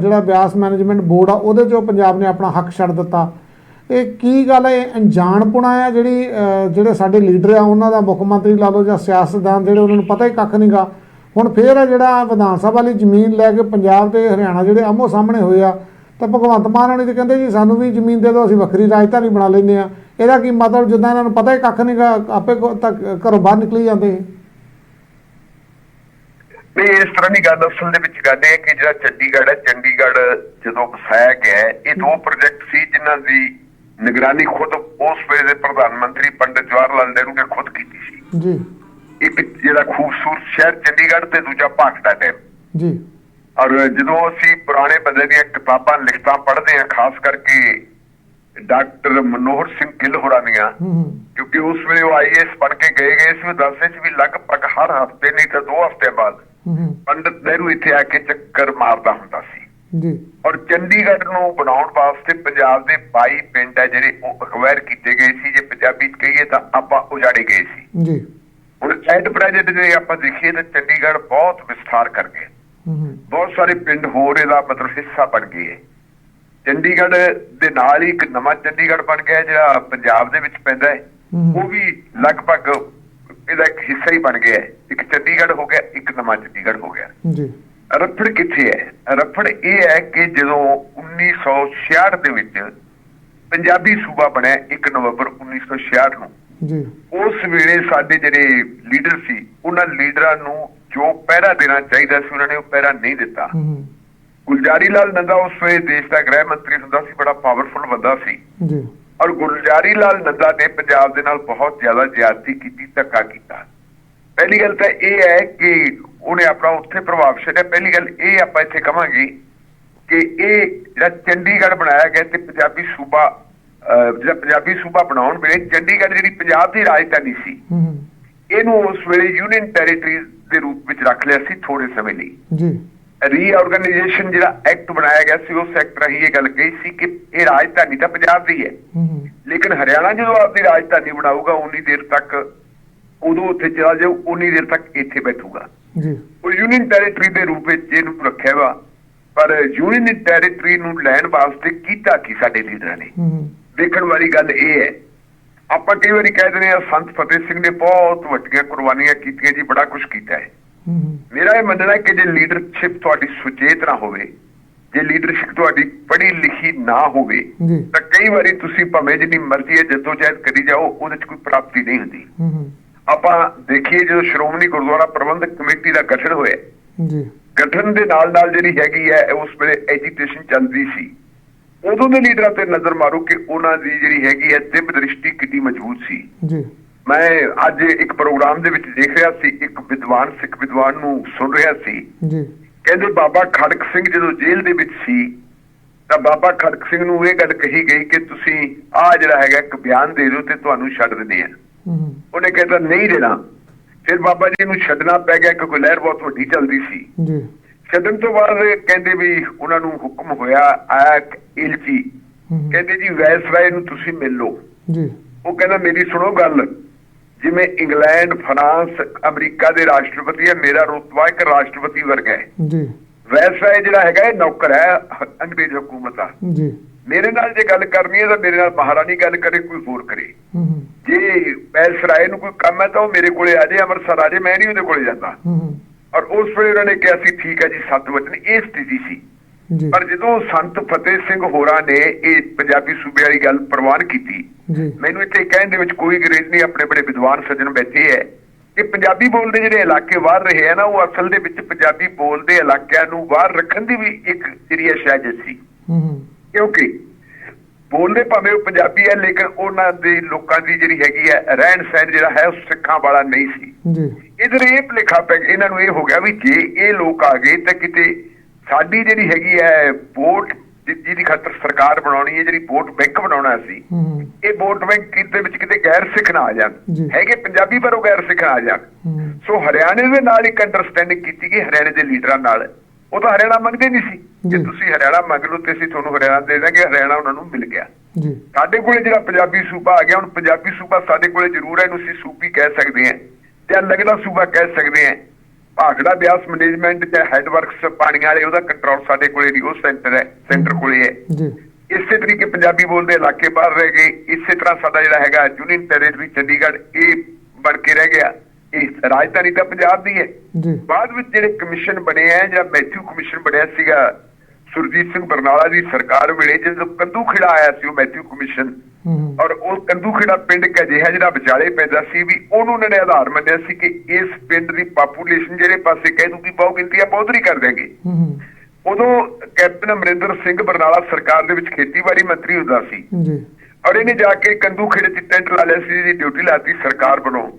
ਜਿਹੜਾ Beas management board ਆ, ਉਹਦੇ ਚੋਂ ਪੰਜਾਬ ਨੇ ਆਪਣਾ ਹੱਕ ਛੱਡ ਦਿੱਤਾ। ਇਹ ਕੀ ਗੱਲ ਹੈ ਅਣਜਾਣਪੁਣਾ ਆ ਜਿਹੜੀ ਜਿਹੜੇ ਸਾਡੇ ਲੀਡਰ ਆ, ਉਹਨਾਂ ਦਾ ਮੁੱਖ ਮੰਤਰੀ ਲਾ ਲਓ ਜਾਂ ਸਿਆਸਤਦਾਨ ਜਿਹੜੇ ਉਹਨਾਂ ਨੂੰ ਪਤਾ ਹੀ ਕੱਖ ਨਹੀਂਗਾ ਹੁਣ ਫੇਰ ਆ ਜਿਹੜਾ ਵਿਧਾਨ ਸਭਾ ਲਈ ਜ਼ਮੀਨ ਲੈ ਕੇ ਪੰਜਾਬ ਤੇ ਹਰਿਆਣਾ ਜਿਹੜੇ ਆਮੋ ਸਾਹਮਣੇ ਹੋਏ ਆ, ਤਾਂ ਭਗਵੰਤ ਮਾਨ ਹੋਣੀ ਤੇ ਕਹਿੰਦੇ ਜੀ, ਸਾਨੂੰ ਵੀ ਜ਼ਮੀਨ ਦੇ ਦਿਓ, ਅਸੀਂ ਵੱਖਰੀ ਰਾਜਧਾਨੀ ਬਣਾ ਲੈਂਦੇ ਆ ਇਹਦਾ ਕੀ ਮਤਲਬ? ਜਿੱਦਾਂ ਇਹਨਾਂ ਨੂੰ ਪਤਾ ਹੀ ਕੱਖ ਨਹੀਂਗਾ ਆਪੇ ਕੋ- ਘਰੋਂ ਬਾਹਰ ਨਿਕਲੀ ਜਾਂਦੇ। ਇਹ। ਨਹੀਂ ਇਸ ਤਰ੍ਹਾਂ ਦੀ ਗੱਲ ਅਸਲ ਦੇ ਵਿੱਚ ਗੱਲ ਇਹ ਹੈ ਕਿ ਜਿਹੜਾ ਚੰਡੀਗੜ੍ਹ ਹੈ ਚੰਡੀਗੜ੍ਹ ਜਦੋਂ ਵਸਾਇਆ ਗਿਆ ਹੈ, ਇਹ ਦੋ ਪ੍ਰੋਜੈਕਟ ਸੀ ਜਿਨ੍ਹਾਂ ਦੀ ਨਿਗਰਾਨੀ ਖੁਦ ਉਸ ਵੇਲੇ ਦੇ ਪ੍ਰਧਾਨ ਮੰਤਰੀ ਪੰਡਿਤ ਜਵਾਹਰ ਲਾਲ ਨਹਿਰੂ ਨੇ ਖੁਦ ਕੀਤੀ ਸੀ। ਜੀ। ਇੱਕ ਜਿਹੜਾ ਖੂਬਸੂਰਤ ਸ਼ਹਿਰ ਚੰਡੀਗੜ੍ਹ ਤੇ ਦੂਜਾ ਭਾਖੜਾ ਡੈਮ। ਜੀ। ਔਰ ਜਦੋਂ ਅਸੀਂ ਪੁਰਾਣੇ ਬੰਦੇ ਦੀਆਂ ਕਿਤਾਬਾਂ ਲਿਖਤਾਂ ਪੜ੍ਹਦੇ ਹਾਂ ਖਾਸ ਕਰਕੇ ਡਾਕਟਰ ਮਨੋਹਰ ਸਿੰਘ ਗਿੱਲ ਹੋਰਾਂ ਦੀਆਂ ਕਿਉਂਕਿ ਉਸ ਵੇਲੇ ਉਹ ਆਈਐਸ ਬਣ ਕੇ ਗਏ ਗਏ ਸੀ ਉਹ ਦੱਸਦੇ ਸੀ ਵੀ ਲਗਭਗ ਹਰ ਹਫ਼ਤੇ ਨਹੀਂ ਤਾਂ ਦੋ ਹਫ਼ਤਿਆਂ ਬਾਅਦ ਪੰਡਿਤ ਨਹਿਰੂ ਇੱਥੇ ਆ ਕੇ ਚੱਕਰ ਮਾਰਦਾ ਹੁੰਦਾ ਸੀ। ਜੀ। ਔਰ ਚੰਡੀਗੜ੍ਹ ਨੂੰ ਬਣਾਉਣ ਵਾਸਤੇ ਪੰਜਾਬ ਦੇ 22 ਪਿੰਡ ਹੈ ਜਿਹੜੇ ਉਹ ਅਕਵਾਇਰ ਕੀਤੇ ਗਏ ਸੀ। ਜੇ ਪੰਜਾਬੀ ਚ ਕਹੀਏ ਤਾਂ ਆਪਾਂ ਉਜਾੜੇ ਗਏ ਸੀ। ਜੀ। ਹੁਣ ਐਟ ਪ੍ਰੈਜ਼ੈਂਟ ਜੇ ਆਪਾਂ ਦੇਖੀਏ ਤਾਂ ਚੰਡੀਗੜ੍ਹ ਬਹੁਤ ਵਿਸਥਾਰ ਕਰ ਗਿਆ। ਬਹੁਤ ਸਾਰੇ ਪਿੰਡ ਹੋਰ ਇਹਦਾ ਮਤਲਬ ਹਿੱਸਾ ਬਣ ਗਏ ਚੰਡੀਗੜ੍ਹ ਦੇ ਨਾਲ ਹੀ ਇੱਕ ਨਵਾਂ ਚੰਡੀਗੜ੍ਹ ਬਣ ਗਿਆ ਜਿਹੜਾ ਪੰਜਾਬ ਦੇ ਵਿੱਚ ਪੈਂਦਾ ਹੈ। ਉਹ ਵੀ ਲਗਭਗ ਇਹਦਾ ਇੱਕ ਹਿੱਸਾ ਹੀ ਬਣ ਗਿਆ ਇੱਕ ਚੰਡੀਗੜ੍ਹ ਹੋ ਗਿਆ ਇੱਕ ਨਵਾਂ ਚੰਡੀਗੜ੍ਹ ਹੋ ਗਿਆ। ਜੀ। ਰਫੜ ਕਿੱਥੇ ਹੈ? ਰਫੜ ਇਹ ਹੈ ਕਿ ਜਦੋਂ 1966 ਦੇ ਵਿੱਚ ਪੰਜਾਬੀ ਸੂਬਾ ਬਣਿਆ 1 ਨਵੰਬਰ 1966 ਨੂੰ। ਜੀ। ਉਸ ਵੇਲੇ ਸਾਡੇ ਜਿਹੜੇ ਲੀਡਰ ਸੀ ਉਹਨਾਂ ਲੀਡਰਾਂ ਨੂੰ ਜੋ ਪਹਿਰਾ ਦੇਣਾ ਚਾਹੀਦਾ ਸੀ ਉਹਨਾਂ ਨੇ ਉਹ ਪਹਿਰਾ ਨਹੀਂ ਦਿੱਤਾ। ਗੁਲਜਾਰੀ ਲਾਲ ਨੰਦਾ ਉਸ ਵੇਲੇ ਦੇਸ਼ ਦਾ ਗ੍ਰਹਿ ਮੰਤਰੀ ਹੁੰਦਾ ਸੀ ਬੜਾ ਪਾਵਰਫੁਲ ਬੰਦਾ ਸੀ। ਜੀ। ਔਰ ਗੁਲਜਾਰੀ ਲਾਲ ਨੰਦਾ ਨੇ ਪੰਜਾਬ ਦੇ ਨਾਲ ਬਹੁਤ ਜ਼ਿਆਦਾ ਜ਼ਿਆਦਤੀ ਕੀਤੀ ਧੱਕਾ ਕੀਤਾ। ਪਹਿਲੀ ਗੱਲ ਤਾਂ ਇਹ ਹੈ ਕਿ ਉਹਨੇ ਆਪਣਾ ਉੱਥੇ ਪ੍ਰਭਾਵ ਛੱਡਿਆ। ਪਹਿਲੀ ਗੱਲ ਇਹ ਆਪਾਂ ਇੱਥੇ ਕਵਾਂਗੇ ਕਿ ਇਹ ਜਿਹੜਾ ਚੰਡੀਗੜ੍ਹ ਬਣਾਇਆ ਗਿਆ ਤੇ ਪੰਜਾਬੀ ਸੂਬਾ ਜਿਹੜਾ ਪੰਜਾਬੀ ਸੂਬਾ ਬਣਾਉਣ ਵੇਲੇ ਚੰਡੀਗੜ੍ਹ ਜਿਹੜੀ ਪੰਜਾਬ ਦੀ ਰਾਜਧਾਨੀ ਸੀ ਇਹਨੂੰ ਉਸ ਵੇਲੇ ਯੂਨੀਅਨ ਟੈਰੀਟਰੀ ਦੇ ਰੂਪ ਵਿੱਚ ਰੱਖ ਲਿਆ ਸੀ ਥੋੜੇ ਸਮੇਂ ਲਈ। ਜੀ। ਰੀਆਰਗੇਨਾਈਜੇਸ਼ਨ ਜਿਹੜਾ ਐਕਟ ਬਣਾਇਆ ਗਿਆ ਸੀ ਉਸ ਐਕਟ ਰਾਹੀਂ ਇਹ ਗੱਲ ਕਹੀ ਸੀ ਕਿ ਇਹ ਰਾਜਧਾਨੀ ਤਾਂ ਪੰਜਾਬ ਦੀ ਹੈ। ਲੇਕਿਨ ਹਰਿਆਣਾ ਜਦੋਂ ਆਪਦੀ ਰਾਜਧਾਨੀ ਬਣਾਊਗਾ ਉਨੀ ਦੇਰ ਤੱਕ ਉਦੋਂ ਉੱਥੇ ਚਲਾ ਜਾਊ ਉਨੀ ਦੇਰ ਤੱਕ ਇੱਥੇ ਬੈਠੂਗਾ। ਜੀ। ਉਹ ਯੂਨੀਅਨ ਟੈਰੀਟਰੀ ਦੇ ਰੂਪ ਵਿੱਚ ਇਹਨੂੰ ਰੱਖਿਆ ਵਾ ਪਰ ਯੂਨੀਅਨ ਟੈਰੀਟਰੀ ਨੂੰ ਲੈਣ ਵਾਸਤੇ ਕੀਤਾ ਕੀ ਸਾਡੇ ਲੀਡਰਾਂ ਨੇ? ਦੇਖਣ ਵਾਲੀ ਗੱਲ ਇਹ ਹੈ ਆਪਾਂ ਕਈ ਵਾਰੀ ਕਹਿ ਦਿੰਦੇ ਆ ਸੰਤ ਫਤਿਹ ਸਿੰਘ ਨੇ ਬਹੁਤ ਵੱਡੀਆਂ ਕੁਰਬਾਨੀਆਂ ਕੀਤੀਆਂ ਜੀ ਬੜਾ ਕੁਝ ਕੀਤਾ ਹੂੰ। ਮੇਰਾ ਇਹ ਮੰਨਣਾ ਹੈ ਕਿ ਜੇ ਲੀਡਰਸ਼ਿਪ ਤੁਹਾਡੀ ਸੁਚੇਤ ਨਾ ਹੋਵੇ ਜੇ ਲੀਡਰਸ਼ਿਪ ਤੁਹਾਡੀ ਪੜ੍ਹੀ ਲਿਖੀ ਨਾ ਹੋਵੇ ਤਾਂ ਕਈ ਵਾਰੀ ਤੁਸੀਂ ਭਾਵੇਂ ਜਿੰਨੀ ਮਰਜ਼ੀ ਹੈ ਜਦੋਜਹਿਦ ਕਰੀ ਜਾਓ ਉਹਦੇ 'ਚ ਕੋਈ ਪ੍ਰਾਪਤੀ ਨਹੀਂ ਹੁੰਦੀ। ਆਪਾਂ ਦੇਖੀਏ ਜਦੋਂ ਸ਼੍ਰੋਮਣੀ ਗੁਰਦੁਆਰਾ ਪ੍ਰਬੰਧਕ ਕਮੇਟੀ ਦਾ ਗਠਨ ਹੋਇਆ ਜੀ। ਗਠਨ ਦੇ ਨਾਲ ਨਾਲ ਜਿਹੜੀ ਹੈਗੀ ਹੈ ਉਸ ਵੇਲੇ ਐਜੀਟੇਸ਼ਨ ਚੱਲਦੀ ਸੀ। ਉਦੋਂ ਦੇ ਲੀਡਰਾਂ ਤੇ ਨਜ਼ਰ ਮਾਰੋ ਕਿ ਉਹਨਾਂ ਦੀ ਜਿਹੜੀ ਹੈਗੀ ਹੈ ਦਿਵ ਦ੍ਰਿਸ਼ਟੀ ਕਿੰਨੀ ਮਜ਼ਬੂਤ ਸੀ। ਜੀ। ਮੈਂ ਅੱਜ ਇੱਕ ਪ੍ਰੋਗਰਾਮ ਦੇ ਵਿੱਚ ਦੇਖ ਰਿਹਾ ਸੀ ਇੱਕ ਵਿਦਵਾਨ ਸਿੱਖ ਵਿਦਵਾਨ ਨੂੰ ਸੁਣ ਰਿਹਾ ਸੀ। ਜੀ। ਕਹਿੰਦੇ ਬਾਬਾ ਖੜਕ ਸਿੰਘ ਜਦੋਂ ਜੇਲ੍ਹ ਦੇ ਵਿੱਚ ਸੀ ਤਾਂ ਬਾਬਾ ਖੜਕ ਸਿੰਘ ਨੂੰ ਇਹ ਗੱਲ ਕਹੀ ਗਈ ਕਿ ਤੁਸੀਂ ਆਹ ਜਿਹੜਾ ਹੈਗਾ ਇੱਕ ਬਿਆਨ ਦੇ ਦਿਓ ਤੇ ਤੁਹਾਨੂੰ ਛੱਡ ਦਿੰਦੇ ਆ। ਉਹਨੇ ਕਹਿੰਦਾ ਨਹੀਂ ਦੇਣਾ। ਫਿਰ ਬਾਬਾ ਜੀ ਨੂੰ ਛੱਡਣਾ ਪੈ ਗਿਆ ਕਿਉਂਕਿ ਲਹਿਰ ਬਹੁਤ ਵੱਡੀ ਚੱਲਦੀ ਸੀ। ਜੀ। ਛੱਡਣ ਤੋਂ ਬਾਅਦ ਕਹਿੰਦੇ ਵੀ ਉਹਨਾਂ ਨੂੰ ਹੁਕਮ ਹੋਇਆ ਆਇਆ ਇਲਚੀ ਕਹਿੰਦੇ ਜੀ ਵੈਸਰਾਏ ਨੂੰ ਤੁਸੀਂ ਮਿਲ ਲਓ। ਜੀ। ਉਹ ਕਹਿੰਦਾ ਮੇਰੀ ਸੁਣੋ ਗੱਲ। ਜਿਵੇਂ ਇੰਗਲੈਂਡ ਫਰਾਂਸ ਅਮਰੀਕਾ ਦੇ ਰਾਸ਼ਟਰਪਤੀ ਹੈ ਮੇਰਾ ਰੁਤਬਾ ਇੱਕ ਰਾਸ਼ਟਰਪਤੀ ਵਰਗਾ ਹੈ। ਜੀ। ਵੈਸਰਾਏ ਜਿਹੜਾ ਹੈਗਾ ਇਹ ਨੌਕਰ ਹੈ ਅੰਗਰੇਜ਼ ਹਕੂਮਤ ਦਾ। ਜੀ। ਮੇਰੇ ਨਾਲ ਜੇ ਗੱਲ ਕਰਨੀ ਹੈ ਤਾਂ ਮੇਰੇ ਨਾਲ ਮਹਾਰਾਣੀ ਗੱਲ ਕਰੇ ਕੋਈ ਹੋਰ ਕਰੇ। ਜੇ ਵੈਸਰਾਏ ਨੂੰ ਕੋਈ ਕੰਮ ਹੈ ਤਾਂ ਉਹ ਮੇਰੇ ਕੋਲੇ ਆ ਜਾਏ ਅੰਮ੍ਰਿਤਸਰ ਆ ਜਾਏ ਮੈਂ ਨਹੀਂ ਉਹਦੇ ਕੋਲੇ ਜਾਂਦਾ। ਹੂੰ ਹੂੰ। ਔਰ ਉਸ ਵੇਲੇ ਉਹਨਾਂ ਨੇ ਕਿਹਾ ਸੀ ਠੀਕ ਹੈ ਜੀ ਸੱਤ ਵਚਨ ਇਹ ਸਥਿਤੀ ਸੀ। ਜੀ ਪਰ ਜਦੋਂ ਸੰਤ ਫਤਿਹ ਸਿੰਘ ਹੋਰਾਂ ਨੇ ਇਹ ਪੰਜਾਬੀ ਸੂਬੇ ਵਾਲੀ ਗੱਲ ਪ੍ਰਵਾਨ ਕੀਤੀ ਮੈਨੂੰ ਇੱਥੇ ਕਹਿਣ ਦੇ ਵਿੱਚ ਕੋਈ ਗਰੇਜ ਨਹੀਂ ਆਪਣੇ ਬੜੇ ਵਿਦਵਾਨ ਸੱਜਣ ਬੈਠੇ ਹੈ ਕਿ ਪੰਜਾਬੀ ਬੋਲਦੇ ਜਿਹੜੇ ਇਲਾਕੇ ਬਾਹਰ ਰਹੇ ਆ ਨਾ ਉਹ ਅਸਲ ਦੇ ਵਿੱਚ ਪੰਜਾਬੀ ਬੋਲਦੇ ਇਲਾਕਿਆਂ ਨੂੰ ਬਾਹਰ ਰੱਖਣ ਦੀ ਵੀ ਇੱਕ ਜਿਹੜੀ ਹੈ ਸਾਜ਼ਿਸ਼ ਸੀ ਕਿਉਂਕਿ ਬੋਲਦੇ ਭਾਵੇਂ ਉਹ ਪੰਜਾਬੀ ਹੈ ਲੇਕਿਨ ਉਹਨਾਂ ਦੇ ਲੋਕਾਂ ਦੀ ਜਿਹੜੀ ਹੈਗੀ ਹੈ ਰਹਿਣ ਸਹਿਣ ਜਿਹੜਾ ਹੈ ਉਹ ਸਿੱਖਾਂ ਵਾਲਾ ਨਹੀਂ ਸੀ। ਜੀ। ਇਧਰ ਇਹ ਭੁਲੇਖਾ ਪੈ ਗਿਆ ਇਹਨਾਂ ਨੂੰ ਇਹ ਹੋ ਗਿਆ ਵੀ ਜੇ ਇਹ ਲੋਕ ਆ ਗਏ ਤਾਂ ਕਿਤੇ ਸਾਡੀ ਜਿਹੜੀ ਹੈਗੀ ਹੈ ਵੋਟ ਜਿਹਦੀ ਖਾਤਰ ਸਰਕਾਰ ਬਣਾਉਣੀ ਹੈ ਜਿਹੜੀ ਵੋਟ ਬੈਂਕ ਬਣਾਉਣਾ ਸੀ ਇਹ ਵੋਟ ਬੈਂਕ ਦੇ ਵਿੱਚ ਕਿਤੇ ਗੈਰ ਸਿੱਖ ਨਾ ਆ ਜਾਣ। ਹੈਗੇ ਪੰਜਾਬੀ ਪਰ ਉਹ ਗੈਰ ਸਿੱਖ ਨਾ ਆ ਜਾਣ। ਸੋ ਹਰਿਆਣੇ ਦੇ ਨਾਲ ਇੱਕ ਅੰਡਰਸਟੈਂਡਿੰਗ ਕੀਤੀ ਗਈ ਹਰਿਆਣੇ ਦੇ ਲੀਡਰਾਂ ਨਾਲ। ਉਹ ਤਾਂ ਹਰਿਆਣਾ ਮੰਗਦੇ ਨਹੀਂ ਸੀ। ਜੇ। ਤੁਸੀਂ ਹਰਿਆਣਾ ਮੰਗ ਲਓ ਤੇ ਅਸੀਂ ਤੁਹਾਨੂੰ ਹਰਿਆਣਾ ਦੇ ਦਾਂਗੇ ਹਰਿਆਣਾ ਉਹਨਾਂ ਨੂੰ ਮਿਲ ਗਿਆ। ਜੀ। ਸਾਡੇ ਕੋਲੇ ਜਿਹੜਾ ਪੰਜਾਬੀ ਸੂਬਾ ਆ ਗਿਆ ਹੁਣ ਪੰਜਾਬੀ ਸੂਬਾ ਸਾਡੇ ਕੋਲੇ ਜ਼ਰੂਰ ਹੈ ਇਹਨੂੰ ਅਸੀਂ ਸੂਬੀ ਕਹਿ ਸਕਦੇ ਹਾਂ। ਜਾਂ ਲੱਗਦਾ ਸੂਬਾ ਕਹਿ ਸਕਦੇ ਹਾਂ। ਭਾਗੜਾ ਬਿਆਸ ਮੈਨੇਜਮੈਂਟ ਜਾਂ ਹੈਡ ਵਰਕਸ ਪਾਣੀਆਂ ਵਾਲੇ ਉਹਦਾ ਕੰਟਰੋਲ ਸਾਡੇ ਕੋਲੇ ਨਹੀਂ ਉਹ ਸੈਂਟਰ ਹੈ ਸੈਂਟਰ ਕੋਲੇ ਹੈ। ਜੀ। ਇਸੇ ਤਰੀਕੇ ਪੰਜਾਬੀ ਬੋਲਦੇ ਇਲਾਕੇ ਬਾਹਰ ਰਹਿ ਗਏ ਇਸੇ ਤਰ੍ਹਾਂ ਸਾਡਾ ਜਿਹੜਾ ਹੈਗਾ ਯੂਨੀਅਨ ਟੈਰੀਟਰੀ ਚੰਡੀਗੜ੍ਹ ਇਹ ਬਣ ਕੇ ਰਹਿ ਗਿਆ। ਇਹ ਰਾਜਧਾਨੀ ਤਾਂ ਪੰਜਾਬ ਦੀ ਹੈ। ਜੀ। ਬਾਅਦ ਵਿੱਚ ਜਿਹੜੇ ਕਮਿਸ਼ਨ ਬਣੇ ਆ ਜਿਹੜਾ ਮੈਥਿਊ ਕਮਿਸ਼ਨ ਬਣਿਆ ਸੀਗਾ ਸੁਰਜੀਤ ਸਿੰਘ ਬਰਨਾਲਾ ਦੀ ਸਰਕਾਰ ਵੇਲੇ ਜਦੋਂ ਕੰਦੂ ਖਿੜਾ ਆਇਆ ਸੀ ਉਹ ਮੈਥਿਊ ਕਮਿਸ਼ਨ ਔਰ ਉਹ ਕੰਦੂ ਖੇੜਾ ਪਿੰਡ ਇੱਕ ਅਜਿਹਾ ਜਿਹੜਾ ਵਿਚਾਲੇ ਪੈਂਦਾ ਸੀ ਵੀ ਉਹਨੂੰ ਉਹਨਾਂ ਨੇ ਆਧਾਰ ਮੰਨਿਆ ਸੀ ਕਿ ਇਸ ਪਿੰਡ ਦੀ ਪਾਪੂਲੇਸ਼ਨ ਜਿਹੜੇ ਪਾਸੇ ਕਹਿ ਦੂਗੀ ਬਹੁ ਗਿਣਤੀ ਆ ਬਹੁਤਰੀ ਕਰ ਦੇਗੇ ਉਦੋਂ ਕੈਪਟਨ ਅਮਰਿੰਦਰ ਸਿੰਘ ਬਰਨਾਲਾ ਸਰਕਾਰ ਦੇ ਵਿੱਚ ਖੇਤੀਬਾੜੀ ਮੰਤਰੀ ਹੁੰਦਾ ਸੀ ਜੀ। ਔਰ ਇਹਨੇ ਜਾ ਕੇ ਕੰਦੂ ਖੇੜੇ 'ਚ ਟੈਂਟ ਲਾ ਲਿਆ ਸੀ ਜੀ ਡਿਊਟੀ ਲਾਤੀ ਸਰਕਾਰ ਹੂੰ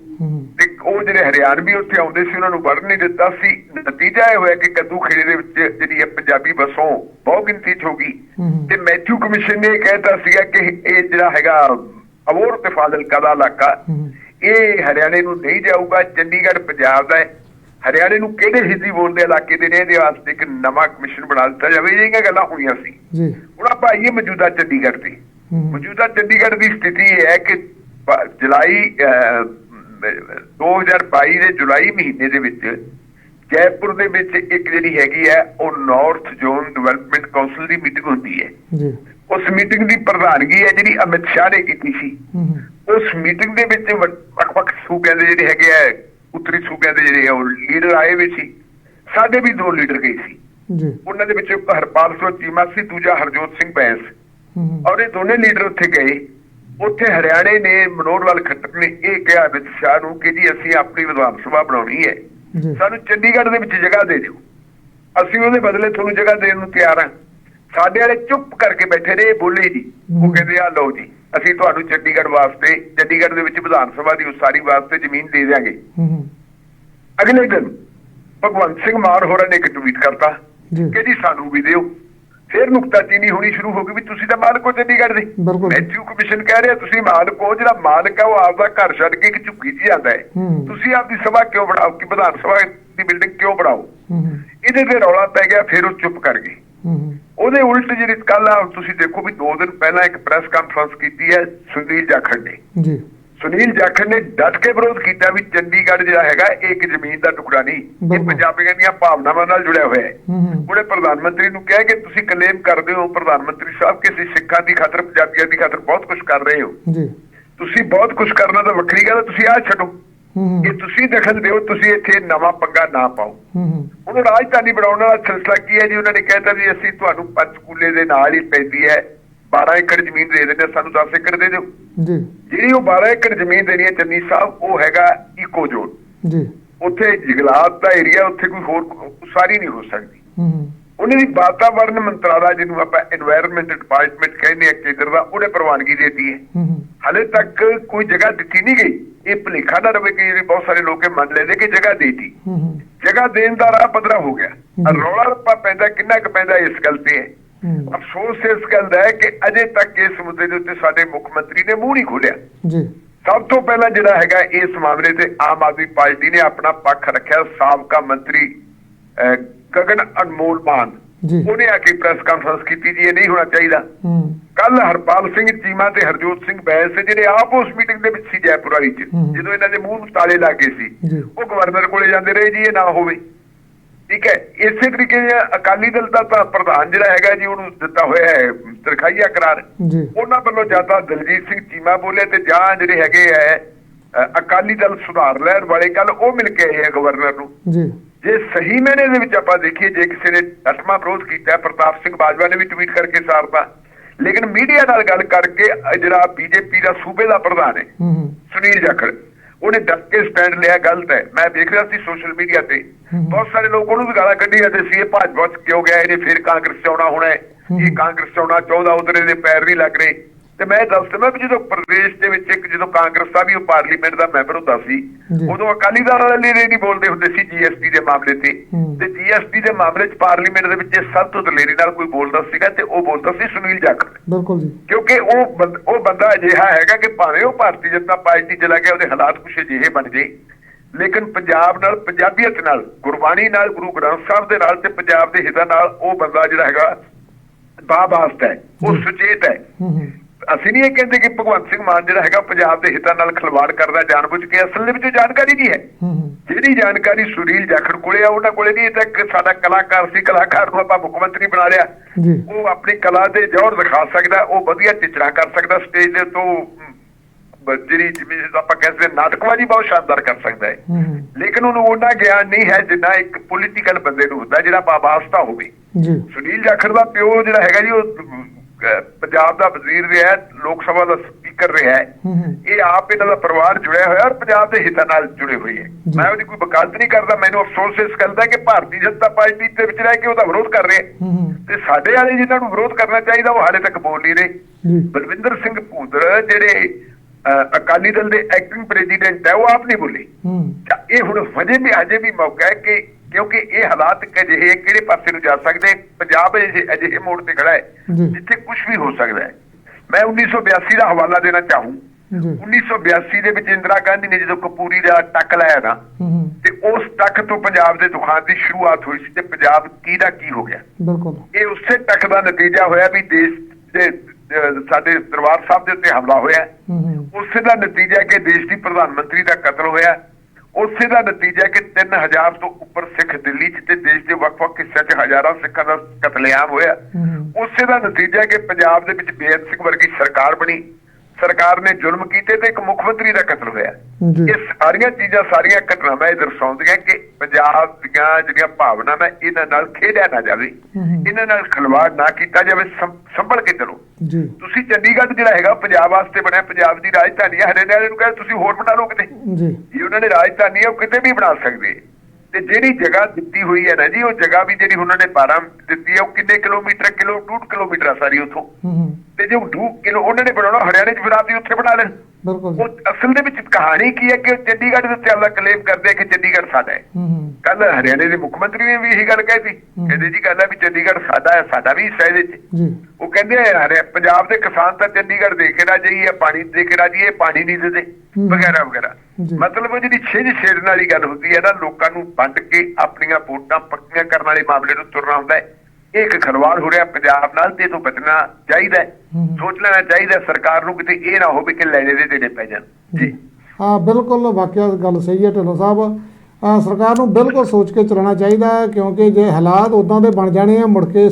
ਤੇ ਉਹ ਜਿਹੜੇ ਹਰਿਆਣਵੀ ਉੱਥੇ ਆਉਂਦੇ ਸੀ ਉਹਨਾਂ ਨੂੰ ਵੜਨ ਨਹੀਂ ਦਿੱਤਾ ਸੀ। ਨਤੀਜਾ ਇਹ ਹੋਇਆ ਕਿ ਕੰਦੂ ਖੇੜੇ ਦੇ ਵਿੱਚ ਜਿਹੜੀ ਹੈ ਪੰਜਾਬੀ ਬਸੋਂ ਬਹੁ ਗਿਣਤੀ 'ਚ ਹੋ ਗਈ। ਤੇ ਮੈਥਿਊ ਕਮਿਸ਼ਨ ਨੇ ਇਹ ਕਹਿਤਾ ਸੀਗਾ ਕਿ ਇਹ ਜਿਹੜਾ ਹੈਗਾ ਅਬੋਰ ਤੇ ਫਾਜ਼ਿਲਕਾ ਦਾ ਇਲਾਕਾ ਇਹ ਹਰਿਆਣੇ ਨੂੰ ਨਹੀਂ ਜਾਊਗਾ। ਚੰਡੀਗੜ੍ਹ ਪੰਜਾਬ ਦਾ ਹੈ। ਹਰਿਆਣੇ ਨੂੰ ਕਿਹੜੇ ਹਿੱਸੀ ਬੋਲਦੇ ਇਲਾਕੇ ਦੇ ਨੇ? ਇਹਦੇ ਵਾਸਤੇ ਇੱਕ ਨਵਾਂ ਕਮਿਸ਼ਨ ਬਣਾ ਦਿੱਤਾ ਜਾਵੇ। ਇਹ ਜਿਹੀਆਂ ਗੱਲਾਂ ਹੋਈਆਂ ਸੀ ਜੀ। ਹੁਣ ਆਪਾਂ ਆਈਏ ਮੌਜੂਦਾ ਚੰਡੀਗੜ੍ਹ ਤੇ। ਮੌਜੂਦਾ ਚੰਡੀਗੜ੍ਹ ਦੀ ਸਥਿਤੀ ਇਹ ਹੈ ਕਿ ਜੁਲਾਈ 2022 ਦੇ ਜੁਲਾਈ ਮਹੀਨੇ ਦੇ ਵਿੱਚ ਜੈਪੁਰ ਦੇ ਵਿੱਚ ਇੱਕ ਜਿਹੜੀ ਹੈਗੀ ਹੈ ਉਹ ਨਾਰਥ ਜ਼ੋਨ ਡਿਵੈਲਪਮੈਂਟ ਕਾਉਂਸਲ ਦੀ ਮੀਟਿੰਗ ਹੁੰਦੀ ਹੈ। ਜੀ। ਉਸ ਮੀਟਿੰਗ ਦੀ ਪ੍ਰਧਾਨਗੀ ਹੈ ਜਿਹੜੀ ਅਮਿਤ ਸ਼ਾਹ ਨੇ ਕੀਤੀ ਸੀ। ਉਸ ਮੀਟਿੰਗ ਦੇ ਵਿੱਚ ਵੱਖ-ਵੱਖ ਸੂਬਿਆਂ ਦੇ ਜਿਹੜੇ ਹੈਗੇ ਆ ਉੱਤਰੀ ਸੂਬਿਆਂ ਦੇ ਜਿਹੜੇ ਆ ਉਹ ਲੀਡਰ ਆਏ ਵੀ ਸੀ। ਸਾਡੇ ਵੀ ਦੋ ਲੀਡਰ ਗਏ ਸੀ। ਜੀ। ਉਹਨਾਂ ਦੇ ਵਿੱਚੋਂ ਹਰਪਾਲ ਸਿੰਘ ਚੀਮਾ ਸੀ ਦੂਜਾ ਹਰਜੋਤ ਸਿੰਘ ਬੈਂਸ। ਔਰ ਇਹ ਦੋਨੇ ਲੀਡਰ ਉੱਥੇ ਗਏ। ਉੱਥੇ ਹਰਿਆਣੇ ਨੇ ਮਨੋਹਰ ਲਾਲ ਖੱਟਰ ਨੇ ਇਹ ਕਿਹਾ ਅਮਿਤ ਸ਼ਾਹ ਨੂੰ ਕਿ ਜੀ ਅਸੀਂ ਆਪਣੀ ਵਿਧਾਨ ਸਭਾ ਬਣਾਉਣੀ ਹੈ। ਸਾਨੂੰ ਚੰਡੀਗੜ੍ਹ ਦੇ ਵਿੱਚ ਜਗ੍ਹਾ ਦੇ ਦਿਓ। ਅਸੀਂ ਉਹਦੇ ਬਦਲੇ ਤੁਹਾਨੂੰ ਜਗ੍ਹਾ ਦੇਣ ਨੂੰ ਤਿਆਰ ਹਾਂ। ਸਾਡੇ ਵਾਲੇ ਚੁੱਪ ਕਰਕੇ ਬੈਠੇ ਇਹ ਬੋਲੇ ਜੀ। ਉਹ। ਕਹਿੰਦੇ ਆ ਲਓ ਜੀ ਅਸੀਂ ਤੁਹਾਨੂੰ ਚੰਡੀਗੜ੍ਹ ਵਾਸਤੇ ਚੰਡੀਗੜ੍ਹ ਦੇ ਵਿੱਚ ਵਿਧਾਨ ਸਭਾ ਦੀ ਉਸਾਰੀ ਵਾਸਤੇ ਜ਼ਮੀਨ ਦੇ ਦਿਆਂਗੇ। ਅਗਲੇ ਦਿਨ ਭਗਵੰਤ ਸਿੰਘ ਮਾਨ ਹੋਰਾਂ ਨੇ ਇੱਕ ਟਵੀਟ ਕਰਤਾ ਕਿ ਜੀ ਸਾਨੂੰ ਵੀ ਦਿਓ। ਫਿਰ ਨੁਕਤਾਚੀਨੀ ਹੋਣੀ ਸ਼ੁਰੂ ਹੋ ਗਈ ਵੀ ਤੁਸੀਂ ਤਾਂ ਮਾਲਕ ਹੋ ਚੰਡੀਗੜ੍ਹ ਦੇ। ਮੈਥਿਊ ਕਮਿਸ਼ਨ ਕਹਿ ਰਿਹਾ ਤੁਸੀਂ ਮਾਲਕ ਹੋ ਜਿਹੜਾ ਮਾਲਕ ਹੈ ਉਹ ਆਪਦਾ ਘਰ ਛੱਡ ਕੇ ਇੱਕ ਝੁੱਗੀ 'ਚ ਜਾਂਦਾ ਹੈ। ਤੁਸੀਂ ਆਪਦੀ ਸਭਾ ਕਿਉਂ ਬਣਾਓ? ਕਿ ਵਿਧਾਨ ਸਭਾ ਦੀ ਬਿਲਡਿੰਗ ਕਿਉਂ ਬਣਾਓ? ਇਹਦੇ ਤੇ ਰੌਲਾ ਪੈ ਗਿਆ ਫਿਰ ਉਹ ਚੁੱਪ ਕਰ ਹੂੰ ਉਹਦੇ ਉਲਟ ਜਿਹੜੀ ਕੱਲ ਆ ਤੁਸੀਂ ਦੇਖੋ ਵੀ 2 ਦਿਨ ਪਹਿਲਾਂ ਇੱਕ ਪ੍ਰੈਸ ਕਾਨਫਰੰਸ ਕੀਤੀ ਹੈ ਸੁਨੀਲ ਜਾਖੜ ਨੇ। ਜੀ। ਸੁਨੀਲ ਜਾਖੜ ਨੇ ਡਟ ਕੇ ਵਿਰੋਧ ਕੀਤਾ ਵੀ ਚੰਡੀਗੜ੍ਹ ਜਿਹੜਾ ਹੈਗਾ ਇਹ ਇੱਕ ਜ਼ਮੀਨ ਦਾ ਟੁਕੜਾ ਨਹੀਂ। ਇਹ। ਪੰਜਾਬੀਆਂ ਦੀਆਂ ਭਾਵਨਾਵਾਂ ਨਾਲ ਜੁੜਿਆ ਹੋਇਆ ਹੈ। ਉਹਨੇ ਪ੍ਰਧਾਨ ਮੰਤਰੀ ਨੂੰ ਕਿਹਾ ਕਿ ਤੁਸੀਂ ਕਲੇਮ ਕਰਦੇ ਹੋ ਪ੍ਰਧਾਨ ਮੰਤਰੀ ਸਾਹਿਬ ਕਿ ਅਸੀਂ ਸਿੱਖਾਂ ਦੀ ਖਾਤਰ ਪੰਜਾਬੀਆਂ ਦੀ ਖਾਤਰ ਬਹੁਤ ਕੁਝ ਕਰ ਰਹੇ ਹੋ। ਜੀ। ਤੁਸੀਂ ਬਹੁਤ ਕੁਝ ਕਰਨਾ ਤਾਂ ਵੱਖਰੀ ਗੱਲ ਹੈ ਤੁਸੀਂ ਆਹ ਛੱਡੋ। ਇਹ ਤੁਸੀਂ ਦਖਲ ਦਿਓ ਤੁਸੀਂ ਇੱਥੇ ਨਵਾਂ ਪੰਗਾ ਨਾ ਪਾਓ। ਹੂੰ ਹੂੰ। ਉਹਨੂੰ ਰਾਜਧਾਨੀ ਬਣਾਉਣ ਵਾਲਾ ਸਿਲਸਿਲਾ ਕੀ ਹੈ ਜੀ? ਉਹਨਾਂ ਨੇ ਕਹਿਤਾ ਵੀ ਅਸੀਂ ਤੁਹਾਨੂੰ ਪੰਚਕੂਲੇ ਦੇ ਨਾਲ ਹੀ ਪੈਂਦੀ ਹੈ। 12 ਏਕੜ ਜ਼ਮੀਨ ਦੇ ਦਿੰਦੇ ਸਾਨੂੰ 10 ਏਕੜ ਦੇ ਦਿਓ। ਜੀ। ਜਿਹੜੀ ਉਹ 12 ਏਕੜ ਜ਼ਮੀਨ ਦੇਣੀ ਹੈ ਚੰਨੀ ਸਾਹਿਬ ਉਹ ਹੈਗਾ ਇਕੋ ਜ਼ੋਨ। ਜੀ। ਉੱਥੇ ਜਗਲਾਤ ਦਾ ਏਰੀਆ ਉੱਥੇ ਕੋਈ ਹੋਰ ਸਾਰੀ ਨਹੀਂ ਹੋ ਸਕਦੀ। ਹੂੰ ਉਹਨੇ ਦੀ ਵਾਤਾਵਰਣ ਮੰਤਰਾਲਾ ਜਿਹਨੂੰ ਆਪਾਂ এনवायरमेंट ਡਿਪਾਰਟਮੈਂਟ ਕਹਿੰਦੇ ਆ ਕੇਂਦਰ ਦਾ ਉਹਨੇ ਪ੍ਰਵਾਨਗੀ ਦਿੱਤੀ ਹੈ। ਹਲੇ ਤੱਕ ਕੋਈ ਜਗ੍ਹਾ ਦਿੱਤੀ ਨਹੀਂ ਗਈ। ਇਹ ਭਲੇਖਾ ਨਾ ਰਵੇ ਕਿ ਜਿਹੜੇ ਬਹੁਤ ਸਾਰੇ ਲੋਕੇ ਮੰਨ ਲੈਂਦੇ ਕਿ ਜਗ੍ਹਾ ਦਿੱਤੀ। ਜਗ੍ਹਾ ਦੇਣ ਦਾ ਰਾਹ ਪੱਧਰਾ ਹੋ ਗਿਆ। ਰੌਲਾ ਰੱਪਾ ਪੈਂਦਾ ਕਿੰਨਾ ਕੁ ਪੈਂਦਾ ਇਸ ਗੱਲ ਤੇ? ਅਫਸੋਸ ਇਸ ਗੱਲ ਦਾ ਹੈ ਕਿ ਅਜੇ ਤੱਕ ਇਸ ਮੁੱਦੇ ਦੇ ਉੱਤੇ ਸਾਡੇ ਮੁੱਖ ਮੰਤਰੀ ਨੇ ਮੂੰਹ ਨਹੀਂ ਖੋਲਿਆ ਜੀ। ਸਭ ਤੋਂ ਪਹਿਲਾਂ ਜਿਹੜਾ ਹੈਗਾ ਇਸ ਮਾਮਲੇ ਤੇ ਆਮ ਆਦਮੀ ਪਾਰਟੀ ਨੇ ਆਪਣਾ ਪੱਖ ਰੱਖਿਆ ਸਾਬਕਾ ਮੰਤਰੀ ਗਗਨ ਅਨਮੋਲ ਮਾਨ। ਉਹਨੇ ਆ ਕੇ ਪ੍ਰੈਸ ਕਾਨਫਰੰਸ ਕੀਤੀ ਜੀ ਇਹ ਨਹੀਂ ਹੋਣਾ ਚਾਹੀਦਾ। ਕੱਲ ਹਰਪਾਲ ਸਿੰਘ ਚੀਮਾ ਤੇ ਹਰਜੋਤ ਸਿੰਘ ਬੈਂਸ ਜਿਹੜੇ ਆਪ ਉਸ ਮੀਟਿੰਗ ਦੇ ਵਿੱਚ ਸੀ ਜੈਪੁਰ ਵਾਲੀ ਚ। ਜਦੋਂ ਇਹਨਾਂ ਦੇ ਮੂੰਹ ਨੂੰ ਤਾਲੇ ਲੱਗੇ ਸੀ ਉਹ ਗਵਰਨਰ ਕੋਲੇ ਜਾਂਦੇ ਰਹੇ ਜੀ ਇਹ ਨਾ ਹੋਵੇ। ਠੀਕ ਹੈ ਇਸੇ ਤਰੀਕੇ ਅਕਾਲੀ ਦਲ ਦਾ ਪ੍ਰਧਾਨ ਜਿਹੜਾ ਹੈਗਾ ਜੀ ਉਹਨੂੰ ਦਿੱਤਾ ਹੋਇਆ ਹੈ ਤਰਖਾਈਆ ਕਰਾਰ। ਉਹਨਾਂ ਵੱਲੋਂ ਜਾਂ ਤਾਂ ਦਲਜੀਤ ਸਿੰਘ ਚੀਮਾ ਬੋਲੇ ਤੇ ਜਾਂ ਜਿਹੜੇ ਹੈਗੇ ਅ, ਅਕਾਲੀ ਦਲ ਸੁਧਾਰ ਲਹਿਰ ਵਾਲੇ ਕੱਲ ਉਹ ਮਿਲ ਕੇ ਆਏ ਹੈ ਗਵਰਨਰ ਨੂੰ। ਜੀ। ਜੇ ਸਹੀ ਮੈਨੇ ਦੇ ਵਿੱਚ ਆਪਾਂ ਦੇਖੀਏ ਜੇ ਕਿਸੇ ਨੇ ਡਟਮਾ ਵਿਰੋਧ ਕੀਤਾ ਪ੍ਰਤਾਪ ਸਿੰਘ ਬਾਜਵਾ ਨੇ ਵੀ ਟਵੀਟ ਕਰਕੇ ਸਾਰਤਾ। ਲੇਕਿਨ ਮੀਡੀਆ ਨਾਲ ਗੱਲ ਕਰਕੇ ਜਿਹੜਾ ਬੀਜੇਪੀ ਦਾ ਸੂਬੇ ਦਾ ਪ੍ਰਧਾਨ ਹੂੰ। ਸੁਨੀਲ ਜਾਖੜ ਉਹਨੇ ਡਟ ਕੇ ਸਟੈਂਡ ਲਿਆ ਗਲਤ ਹੈ ਮੈਂ ਦੇਖ ਰਿਹਾ ਸੀ ਸੋਸ਼ਲ ਮੀਡੀਆ ਤੇ। ਬਹੁਤ ਸਾਰੇ ਲੋਕ ਉਹਨੂੰ ਵੀ ਗਾਲਾਂ ਕੱਢੀਆਂ ਤੇ ਸੀ ਇਹ ਭੱਜ ਭੱਜ ਕਿਉਂ ਗਿਆ ਇਹਨੇ ਫਿਰ ਕਾਂਗਰਸ ਚ ਆਉਣਾ ਹੋਣਾ। ਇਹ ਕਾਂਗਰਸ ਚ ਆਉਣਾ ਚਾਹੁੰਦਾ ਉਧਰ ਇਹਦੇ ਪੈਰ ਨਹੀਂ ਲੱਗ ਰਹੇ ਤੇ ਮੈਂ ਦੱਸਦਾ ਮੈਂ ਜਦੋਂ ਪ੍ਰਦੇਸ਼ ਦੇ ਵਿੱਚ ਇੱਕ ਜਦੋਂ ਕਾਂਗਰਸ ਦਾ ਵੀ ਉਹ ਪਾਰਲੀਮੈਂਟ ਦਾ ਮੈਂਬਰ ਹੁੰਦਾ ਸੀ। ਉਦੋਂ ਅਕਾਲੀ ਦਲ ਵਾਲੇ ਨਹੀਂ ਬੋਲਦੇ ਹੁੰਦੇ ਸੀ ਜੀਐਸਟੀ ਦੇ ਮਾਮਲੇ ਤੇ। ਤੇ ਜੀਐਸਟੀ ਦੇ ਮਾਮਲੇ 'ਚ ਪਾਰਲੀਮੈਂਟ ਦੇ ਵਿੱਚ ਸਭ ਤੋਂ ਦਲੇਰੀ ਨਾਲ ਕੋਈ ਬੋਲਦਾ ਸੀਗਾ ਤੇ ਉਹ ਬੋਲਦਾ ਸੀ ਸੁਨੀਲ ਜਾਖੜ ਬਿਲਕੁਲ ਜੀ ਕਿਉਂਕਿ ਉਹ ਉਹ ਬੰਦਾ ਅਜਿਹਾ ਹੈਗਾ ਕਿ ਭਾਵੇਂ ਉਹ ਭਾਰਤੀ ਜਨਤਾ ਪਾਰਟੀ ਚਲਾ ਗਿਆ ਉਹਦੇ ਹਾਲਾਤ ਕੁਛ ਅਜਿਹੇ ਬਣ ਗਏ ਲੇਕਿਨ ਪੰਜਾਬ ਨਾਲ ਪੰਜਾਬੀਅਤ ਨਾਲ ਗੁਰਬਾਣੀ ਨਾਲ ਗੁਰੂ ਗ੍ਰੰਥ ਸਾਹਿਬ ਦੇ ਨਾਲ ਤੇ ਪੰਜਾਬ ਦੇ ਹਿੱਤਾਂ ਨਾਲ ਉਹ ਬੰਦਾ ਜਿਹੜਾ ਹੈਗਾ ਬਾਬਾਸਤ ਹੈ ਉਹ। ਸੁਚੇਤ ਹੂੰ ਅਸੀਂ ਨਹੀਂ ਇਹ ਕਹਿੰਦੇ ਕਿ ਭਗਵੰਤ ਸਿੰਘ ਮਾਨ ਜਿਹੜਾ ਹੈਗਾ ਪੰਜਾਬ ਦੇ ਹਿੱਤਾਂ ਨਾਲ ਖਿਲਵਾੜ ਕਰਦਾ ਜਾਣਬੁੱਝ ਕੇ ਅਸਲ ਦੇ ਵਿੱਚ ਉਹ ਜਾਣਕਾਰੀ ਨਹੀਂ ਹੈ। ਜਿਹੜੀ ਜਾਣਕਾਰੀ ਸੁਨੀਲ ਜਾਖੜ ਕੋਲੇ ਆ ਉਹਨਾਂ ਕੋਲੇ ਨਹੀਂ ਇਹ ਤਾਂ ਇੱਕ ਸਾਡਾ ਕਲਾਕਾਰ ਸੀ ਕਲਾਕਾਰ ਨੂੰ ਆਪਾਂ ਮੁੱਖ ਮੰਤਰੀ ਬਣਾ ਲਿਆ। ਉਹ ਆਪਣੀ ਕਲਾ ਦੇ ਜੋਹਰ ਦਿਖਾ ਸਕਦਾ ਉਹ ਵਧੀਆ ਚਿੱਚੜਾ ਕਰ ਸਕਦਾ ਸਟੇਜ ਦੇ ਤੋਂ ਜਿਹੜੀ ਜਿਵੇਂ ਆਪਾਂ ਕਹਿੰਦੇ ਹਾਂ, ਨਾਟਕਬਾਜ਼ੀ ਬਹੁਤ ਸ਼ਾਨਦਾਰ ਕਰ ਸਕਦਾ ਹੈ। ਲੇਕਿਨ ਉਹਨੂੰ ਉਹਨਾਂ ਗਿਆਨ ਨਹੀਂ ਹੈ ਜਿੰਨਾ ਇੱਕ ਪੋਲੀਟੀਕਲ ਬੰਦੇ ਨੂੰ ਹੁੰਦਾ ਜਿਹੜਾ ਬਾਬਾਸਤਾ ਹੋਵੇ। ਜੀ। ਸੁਨੀਲ ਜਾਖੜ ਦਾ ਪਿਓ ਜਿਹੜਾ ਹੈਗਾ ਜੀ ਉਹ ਪੰਜਾਬ ਦਾ ਵਜ਼ੀਰ ਰਿਹਾ ਹੈ, ਲੋਕ ਸਭਾ ਦਾ ਸਪੀਕਰ ਰਿਹਾ ਇਹ ਆਪ ਇਹਨਾਂ ਦਾ ਪਰਿਵਾਰ ਜੁੜਿਆ ਹੋਇਆ ਔਰ ਪੰਜਾਬ ਦੇ ਹਿੱਤਾਂ ਨਾਲ ਜੁੜੇ ਹੋਏ ਹੈ। ਮੈਂ ਉਹਦੀ ਕੋਈ ਵਕਾਲਤ ਨਹੀਂ ਕਰਦਾ ਮੈਨੂੰ ਅਫਸੋਸ ਇਸ ਗੱਲ ਦਾ ਕਿ ਭਾਰਤੀ ਜਨਤਾ ਪਾਰਟੀ ਦੇ ਵਿੱਚ ਰਹਿ ਕੇ ਉਹਦਾ ਵਿਰੋਧ ਕਰ ਰਹੇ ਤੇ ਸਾਡੇ ਵਾਲੇ ਜਿਨ੍ਹਾਂ ਨੂੰ ਵਿਰੋਧ ਕਰਨਾ ਚਾਹੀਦਾ ਉਹ ਹਾਲੇ ਤੱਕ ਬੋਲ ਨਹੀਂ ਰਹੇ। ਬਲਵਿੰਦਰ ਸਿੰਘ ਭੂੰਦੜ ਜਿਹੜੇ ਅਕਾਲੀ ਦਲ ਦੇ ਐਕਟਿੰਗ ਪ੍ਰੈਜ਼ੀਡੈਂਟ ਹੈ ਉਹ ਆਪ ਨਹੀਂ ਬੋਲੇ। ਇਹ ਹੁਣ ਹਜੇ ਵੀ ਹਜੇ ਵੀ ਮੌਕਾ ਹੈ ਕਿ ਕਿਉਂਕਿ ਇਹ ਹਾਲਾਤ ਅਜਿਹੇ ਕਿਹੜੇ ਪਾਸੇ ਨੂੰ ਜਾ ਸਕਦੇ? ਪੰਜਾਬ ਅਜਿਹੇ ਮੋੜ ਤੇ ਖੜਾ ਹੈ। ਜਿੱਥੇ ਕੁਝ ਵੀ ਹੋ ਸਕਦਾ ਹੈ। ਮੈਂ 1982 ਦਾ ਹਵਾਲਾ ਦੇਣਾ ਚਾਹੂੰ। ਜੀ। 1982 ਦੇ ਵਿੱਚ ਇੰਦਰਾ ਗਾਂਧੀ ਨੇ ਜਦੋਂ ਕਪੂਰੀ ਦਾ ਟੱਕ ਲਾਇਆ ਨਾ ਤੇ ਉਸ ਟੱਕ ਤੋਂ ਪੰਜਾਬ ਦੇ ਦੁਖਾਂਤ ਦੀ ਸ਼ੁਰੂਆਤ ਹੋਈ ਸੀ ਤੇ ਪੰਜਾਬ ਕੀ ਦਾ ਕੀ ਹੋ ਗਿਆ? ਬਿਲਕੁਲ। ਇਹ ਉਸੇ ਟੱਕ ਦਾ ਨਤੀਜਾ ਹੋਇਆ ਵੀ ਦੇਸ਼ ਦੇ ਸਾਡੇ ਦਰਬਾਰ ਸਾਹਿਬ ਦੇ ਉੱਤੇ ਹਮਲਾ ਹੋਇਆ। ਉਸੇ ਦਾ ਨਤੀਜਾ ਕਿ ਦੇਸ਼ ਦੀ ਪ੍ਰਧਾਨ ਮੰਤਰੀ ਦਾ ਕਤਲ ਹੋਇਆ। ਉਸੇ ਦਾ ਨਤੀਜਾ ਕਿ 3000 ਤੋਂ ਉੱਪਰ ਸਿੱਖ ਦਿੱਲੀ 'ਚ ਤੇ ਦੇਸ਼ ਦੇ ਵੱਖ-ਵੱਖ ਹਿੱਸਿਆਂ 'ਚ ਹਜ਼ਾਰਾਂ ਸਿੱਖਾਂ ਦਾ ਕਤਲੇਆਮ ਹੋਇਆ। ਉਸੇ ਦਾ ਨਤੀਜਾ ਕਿ ਪੰਜਾਬ ਦੇ ਵਿੱਚ ਬੇਅੰਤ ਸਿੰਘ ਵਰਗੀ ਸਰਕਾਰ ਬਣੀ। ਸਰਕਾਰ ਨੇ ਜ਼ੁਲਮ ਕੀਤੇ ਤੇ ਇੱਕ ਮੁੱਖ ਮੰਤਰੀ ਦਾ ਕਤਲ ਹੋਇਆ। ਇਹ ਸਾਰੀਆਂ ਚੀਜ਼ਾਂ ਸਾਰੀਆਂ ਘਟਨਾਵਾਂ ਇਹ ਦਰਸਾਉਂਦੀਆਂ ਕਿ ਪੰਜਾਬ ਦੀਆਂ ਜਿਹੜੀਆਂ ਭਾਵਨਾਵਾਂ ਇਹਨਾਂ ਨਾਲ ਖੇਡਿਆ ਨਾ ਜਾਵੇ। ਇਹਨਾਂ ਨਾਲ ਖਿਲਵਾੜ ਨਾ ਕੀਤਾ ਜਾਵੇ ਸੰਭਲ ਕੇ ਚਲੋ। ਜੀ। ਤੁਸੀਂ ਚੰਡੀਗੜ੍ਹ ਜਿਹੜਾ ਹੈਗਾ ਪੰਜਾਬ ਵਾਸਤੇ ਬਣਿਆ ਪੰਜਾਬ ਦੀ ਰਾਜਧਾਨੀ ਹੈ ਹਰਿਆਣਾ ਨੂੰ ਕਹਿੰਦੇ ਤੁਸੀਂ ਹੋਰ ਬਣਾ ਲਓ ਕਿਤੇ। ਜੀ। ਉਹਨਾਂ ਨੇ ਰਾਜਧਾਨੀ ਹੈ ਉਹ ਕਿਤੇ ਵੀ ਬਣਾ ਸਕਦੇ। ਤੇ ਜਿਹੜੀ ਜਗ੍ਹਾ ਦਿੱਤੀ ਹੋਈ ਹੈ ਨਾ ਜੀ ਉਹ ਜਗ੍ਹਾ ਵੀ ਜਿਹੜੀ ਉਹਨਾਂ ਨੇ 12 ਦਿੱਤੀ ਹੈ ਉਹ ਕਿੰਨੇ ਕਿਲੋਮੀਟਰ ਕਿਲੋ 2 ਕਿਲੋਮੀਟਰ ਆ ਸਾਰੀ ਉਥੋਂ। ਤੇ ਜੇ 2 ਕਿਲੋ ਉਹਨਾਂ ਨੇ ਬਣਾਉਣਾ ਹਰਿਆਣੇ 'ਚ ਆਪ ਹੀ ਉੱਥੇ ਬਣਾ ਲੈਣ। ਬਿਲਕੁਲ। ਉਹ ਅਸਲ ਦੇ ਵਿੱਚ ਕਹਾਣੀ ਕੀ ਹੈ ਕਿ ਉਹ ਚੰਡੀਗੜ੍ਹ ਦੇ ਉੱਤੇ ਆਪਦਾ ਕਲੇਮ ਕਰਦੇ ਕਿ ਚੰਡੀਗੜ੍ਹ ਸਾਡਾ ਹੈ। ਹੂੰ ਹੂੰ। ਕੱਲ ਹਰਿਆਣੇ ਦੇ ਮੁੱਖ ਮੰਤਰੀ ਨੇ ਵੀ ਇਹੀ ਗੱਲ ਕਹਿਤੀ ਹਮ। ਕਹਿੰਦੇ ਜੀ ਗੱਲ ਹੈ ਵੀ ਚੰਡੀਗੜ੍ਹ ਸਾਡਾ ਹੈ ਸਾਡਾ ਵੀ ਹਿੱਸਾ ਇਹਦੇ 'ਚ। ਜੀ। ਉਹ ਕਹਿੰਦੇ ਆ ਹਰਿਆ ਪੰਜਾਬ ਦੇ ਕਿਸਾਨ ਤਾਂ ਚੰਡੀਗੜ੍ਹ ਦੇ ਕੇ ਰਾਜੀ ਹੈ ਪਾਣੀ ਦੇ ਕੇ ਰਾਜੀ ਹੈ ਪਾਣੀ ਨਹੀਂ ਦਿੰਦੇ। ਵਗੈਰਾ ਵਗੈਰਾ। ਮਤਲਬ ਉਹ ਜਿਹੜੀ ਛਿੰਝ ਛੇੜਨ ਵਾਲੀ ਗੱਲ ਹੁੰਦੀ ਹੈ ਨਾ ਲੋਕਾਂ ਨੂੰ ਵੰਡ ਕੇ ਆਪਣੀਆਂ ਵੋਟਾਂ ਪੱਕੀਆਂ ਕਰਨ ਵਾਲੇ ਮਾਮਲੇ ਨੂੰ ਤੁਰਨਾ ਹੁੰਦਾ ਹੈ। ਇਹ ਇੱਕ ਖਲਵਾੜ ਹੋ ਰਿਹਾ ਪੰਜਾਬ ਨਾਲ ਤੇ ਤੋਂ ਬਚਣਾ ਚਾਹੀਦਾ। ਸੋਚ ਲੈਣਾ ਚਾਹੀਦਾ ਸਰਕਾਰ ਨੂੰ ਕਿਤੇ ਇਹ ਨਾ ਹੋਵੇ ਕਿ ਲੈਣੇ ਦੇ ਦੇਣੇ ਪੈ ਜਾਣ। ਜੀ। ਹਾਂ ਬਿਲਕੁਲ ਵਾਕਿਆ ਗੱਲ ਸਹੀ ਹੈ ਢਿੱਲੋਂ ਸਾਹਿਬ। ਸਰਕਾਰ ਨੂੰ ਬਿਲਕੁਲ ਸੋਚ ਕੇ ਚੱਲਣਾ ਚਾਹੀਦਾ ਕਿਉਂਕਿ ਜੇ ਹਾਲਾਤ ਉਦਾਂ ਦੇ ਬਣ ਜਾਣੇ ਆ ਮੁੜ ਕੇ